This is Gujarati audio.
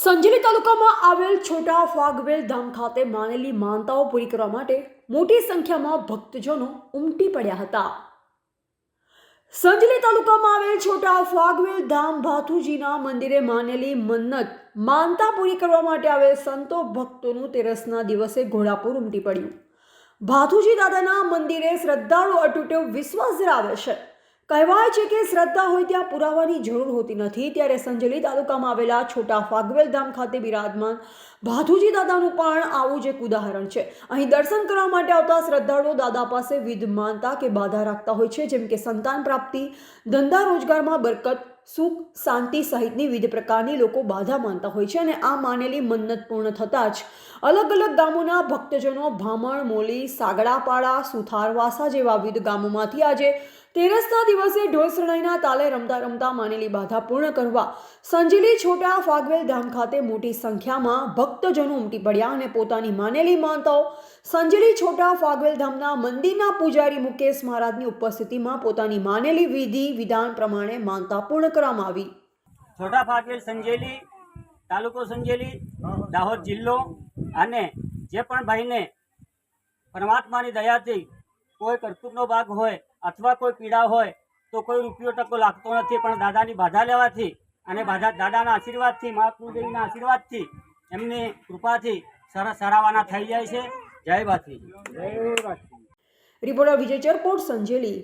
સંજેલી તાલુકામાં આવેલ છોટા ફાગવેલ ધામ ખાતે માનેલી માનતાઓ પૂરી કરવા માટે મોટી સંખ્યામાં ભક્તજનો ઉમટી પડ્યા હતા. સંજલી તાલુકામાં આવેલ છોટા ફાગવેલ ધામ ભાથુજીના મંદિરે માનેલી મન્નત માનતા પૂરી કરવા માટે આવેલ સંતો ભક્તોનું તેરસના દિવસે ઘોડાપુર ઉમટી પડ્યું. ભાથુજી દાદાના મંદિરે શ્રદ્ધાળુ અટૂટ્યો વિશ્વાસ ધરાવે છે. કહેવાય છે કે શ્રદ્ધા હોય ત્યાં પુરાવાની જરૂર હોતી નથી. ત્યારે સંજલી તાલુકામાં આવેલા છોટા ફાગવેલ ધામ ખાતે બિરાજમાન ભાથુજી દાદાનું પણ આવું જ એક ઉદાહરણ છે. અહીં દર્શન કરવા માટે આવતા શ્રદ્ધાળુઓ દાદા પાસે વિધ માનતા કે બાધા રાખતા હોય છે. જેમ કે સંતાન પ્રાપ્તિ, ધંધા રોજગારમાં બરકત સુખ, શાંતિ સહિતની વિવિધ પ્રકારની લોકો બાધા માનતા હોય છે અને આ માનેલી મન્નત પૂર્ણ થતાં જ અલગ અલગ ગામોના ભક્તજનો ભામણ મોલી, સાગડાપાડા, સુથારવાસા જેવા વિવિધ ગામોમાંથી આજે તેરસના દિવસે ઢોલ શરણાઈના તાલે રમતા રમતા માનેલી બાધા પૂર્ણ કરવા સંજેલી છોટા ફાગવેલ ધામ ખાતે મોટી સંખ્યામાં ભક્તજનો ઉમટી પડ્યા અને પોતાની માનેલી માનતાઓ સંજેલી છોટા ફાગવેલ ધામના મંદિરના પૂજારી મુકેશ મહારાજની ઉપસ્થિતિમાં પોતાની માનેલી વિધિ વિધાન પ્રમાણે માનતા પૂર્ણ કરવામાં આવી. છોટા ફાકેલ સંજેલી તાલુકો સંજેલી દાહોદ જિલ્લો અને જે પણ ભાઈને પરમાત્માની દયાથી કોઈ કરતૂતનો ભાગ હોય અથવા કોઈ પીડા હોય તો કોઈ રૂપિયો ટકો લાગતો નથી. પણ દાદાની બાધા લેવાથી અને બાધા દાદાના આશીર્વાદથી મહાત્મુદેવીના આશીર્વાદથી એમની કૃપાથી સરસ સરાવાના થઈ જાય છે. જય ભાથી રિપોર્ટર વિજય ચરપોટ સંજેલી.